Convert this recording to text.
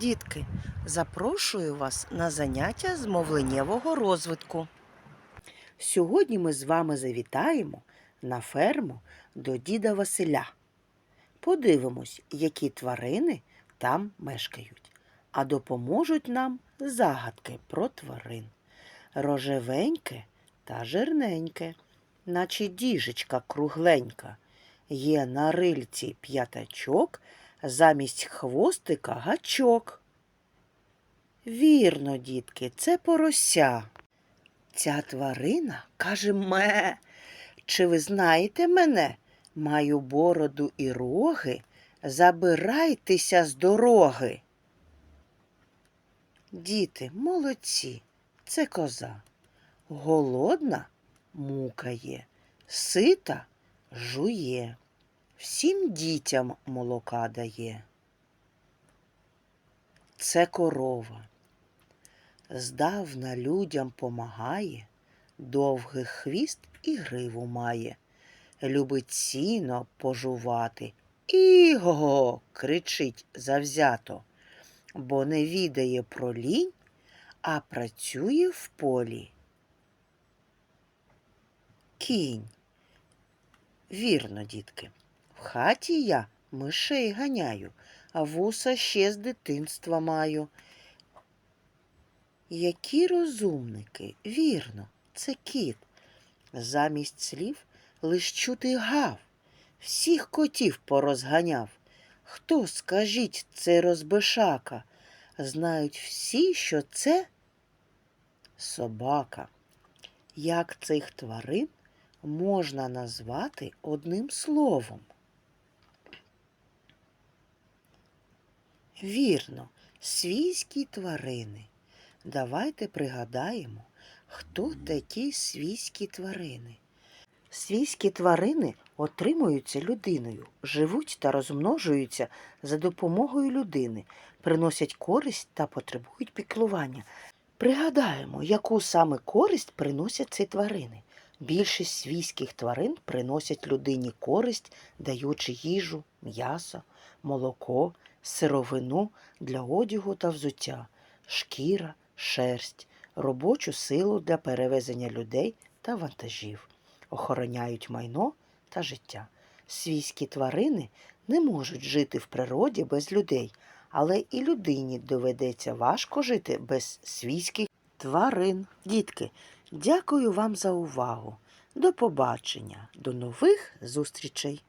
Дітки, запрошую вас на заняття з мовленнєвого розвитку. Сьогодні ми з вами завітаємо на ферму до діда Василя. Подивимось, які тварини там мешкають, а допоможуть нам загадки про тварин. Рожевеньке та жирненьке, наче діжечка кругленька. Є на рильці п'ятачок, замість хвостика гачок. Вірно, дітки, це порося. Ця тварина каже ме. Чи ви знаєте мене? Маю бороду і роги. Забирайтеся з дороги. Діти, молодці, це коза. Голодна мукає, сита жує, всім дітям молока дає. Це корова. Здавна людям помагає, довгий хвіст і гриву має. Любить сіно пожувати. Іго. кричить завзято, бо не відає про лінь, а працює в полі. Кінь. Вірно, дітки. В хаті я мишей ганяю, а вуса ще з дитинства маю. Які розумники, вірно, це кіт. Замість слів лиш чути гав, всіх котів порозганяв. Хто, скажіть, це розбишака? Знають всі, що це собака. Як цих тварин можна назвати одним словом? Вірно, свійські тварини. Давайте пригадаємо, хто такі свійські тварини. Свійські тварини отримуються людиною, живуть та розмножуються за допомогою людини, приносять користь та потребують піклування. Пригадаємо, яку саме користь приносять ці тварини. Більшість свійських тварин приносять людині користь, даючи їжу, м'ясо, молоко, сировину для одягу та взуття, шкіра, шерсть, робочу силу для перевезення людей та вантажів, охороняють майно та життя. Свійські тварини не можуть жити в природі без людей, але і людині доведеться важко жити без свійських тварин. Дітки, дякую вам за увагу. До побачення, до нових зустрічей!